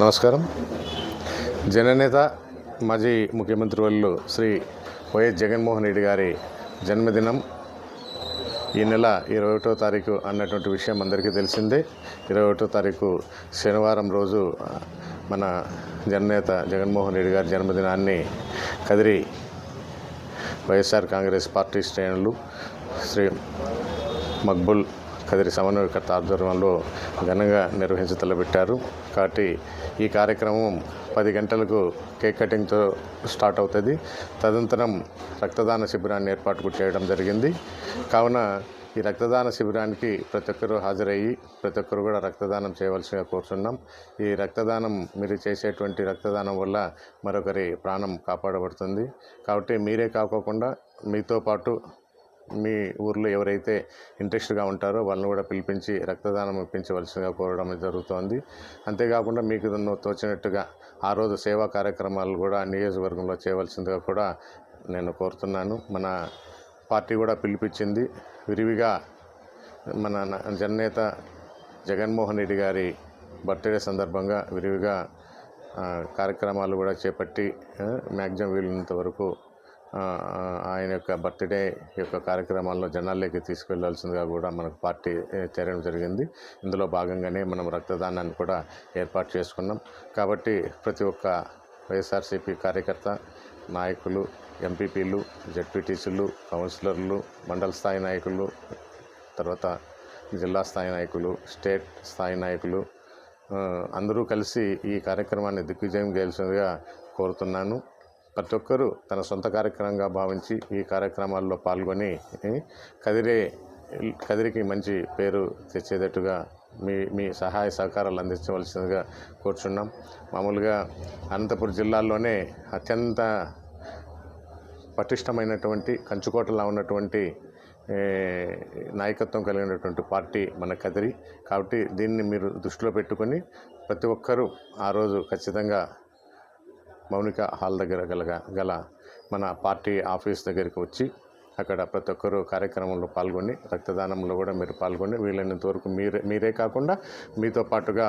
నమస్కారం. జననేత మాజీ ముఖ్యమంత్రి వాళ్ళు శ్రీ వైఎస్ జగన్మోహన్ రెడ్డి గారి జన్మదినం ఈ నెల ఇరవై ఒకటో తారీఖు అన్నటువంటి విషయం అందరికీ తెలిసిందే. ఇరవై ఒకటో తారీఖు శనివారం రోజు మన జననేత జగన్మోహన్ రెడ్డి గారి జన్మదినాన్ని కదిరి వైఎస్ఆర్ కాంగ్రెస్ పార్టీ శ్రేణులు శ్రీ మక్బుల్ కదిరి సమన్వయకర్త ఆధ్వర్యంలో ఘనంగా నిర్వహించి తలబెట్టారు కాబట్టి ఈ కార్యక్రమం పది గంటలకు కేక్ కటింగ్తో స్టార్ట్ అవుతుంది. తదనంతరం రక్తదాన శిబిరాన్ని ఏర్పాటు చేయడం జరిగింది. కావున ఈ రక్తదాన శిబిరానికి ప్రతి ఒక్కరూ హాజరయ్యి ప్రతి ఒక్కరు కూడా రక్తదానం చేయవలసిగా కోరుతున్నాం ఈ రక్తదానం మీరు చేసేటువంటి రక్తదానం వల్ల మరొకరి ప్రాణం కాపాడబడుతుంది. కాబట్టి మీరే కాకోకుండా మీతో పాటు మీ ఊర్లో ఎవరైతే ఇంట్రెస్ట్గా ఉంటారో వాళ్ళని కూడా పిలిపించి రక్తదానం ఇప్పించవలసిందిగా కోరడం జరుగుతోంది. అంతేకాకుండా మీకు నన్ను తోచినట్టుగా ఆ రోజు సేవా కార్యక్రమాలు కూడా నియోజకవర్గంలో చేయవలసిందిగా కూడా నేను కోరుతున్నాను. మన పార్టీ కూడా పిలిపించింది. విరివిగా మన జననేత జగన్మోహన్ రెడ్డి గారి బర్త్డే సందర్భంగా విరివిగా కార్యక్రమాలు కూడా చేపట్టి మ్యాక్సిమం వీలున్నంత వరకు ఆయన యొక్క బర్త్డే యొక్క కార్యక్రమాల్లో జనాల్లోకి తీసుకెళ్ళాల్సిందిగా కూడా మనకు పార్టీ చేయడం చేరడం జరిగింది. ఇందులో భాగంగానే మనం రక్తదానాన్ని కూడా ఏర్పాటు చేసుకున్నాం. కాబట్టి ప్రతి ఒక్క వైఎస్ఆర్సీపీ కార్యకర్త నాయకులు ఎంపీపీలు జడ్పీటీసీలు కౌన్సిలర్లు మండల స్థాయి నాయకులు తర్వాత జిల్లా స్థాయి నాయకులు స్టేట్ స్థాయి నాయకులు అందరూ కలిసి ఈ కార్యక్రమాన్ని దిగ్విజయం చేయాల్సిందిగా కోరుతున్నాను. ప్రతి ఒక్కరూ తన సొంత కార్యక్రమంగా భావించి ఈ కార్యక్రమాల్లో పాల్గొని కదిరే కదిరికి మంచి పేరు తెచ్చేటట్టుగా మీ మీ సహాయ సహకారాలు అందించవలసిందిగా కోరుచున్నాం. మామూలుగా అనంతపురం జిల్లాలోనే అత్యంత పటిష్టమైనటువంటి కంచుకోటలా ఉన్నటువంటి నాయకత్వం కలిగినటువంటి పార్టీ మన కదిరి. కాబట్టి దీన్ని మీరు దృష్టిలో పెట్టుకొని ప్రతి ఒక్కరూ ఆ రోజు ఖచ్చితంగా మౌనిక హాల్ దగ్గర గల గల మన పార్టీ ఆఫీస్ దగ్గరికి వచ్చి అక్కడ ప్రతి ఒక్కరూ కార్యక్రమంలో పాల్గొని రక్తదానంలో కూడా మీరు పాల్గొని వీలైనంత వరకు మీరే మీరే కాకుండా మీతో పాటుగా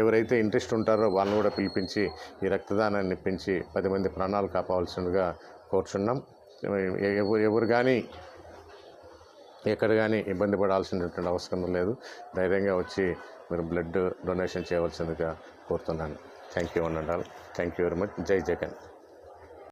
ఎవరైతే ఇంట్రెస్ట్ ఉంటారో వాళ్ళని కూడా పిలిపించి ఈ రక్తదానాన్ని ఇప్పించి పది మంది ప్రాణాలు కాపాల్సిందిగా కోరుచున్నాం. ఎవరు ఎవరు కానీ ఎక్కడ కానీ ఇబ్బంది పడాల్సినటువంటి అవసరం లేదు. ధైర్యంగా వచ్చి మీరు బ్లడ్ డొనేషన్ చేయవలసిందిగా కోరుతున్నాను. தேங்க்யூ அண்ணன் thank you very much Jai Jagan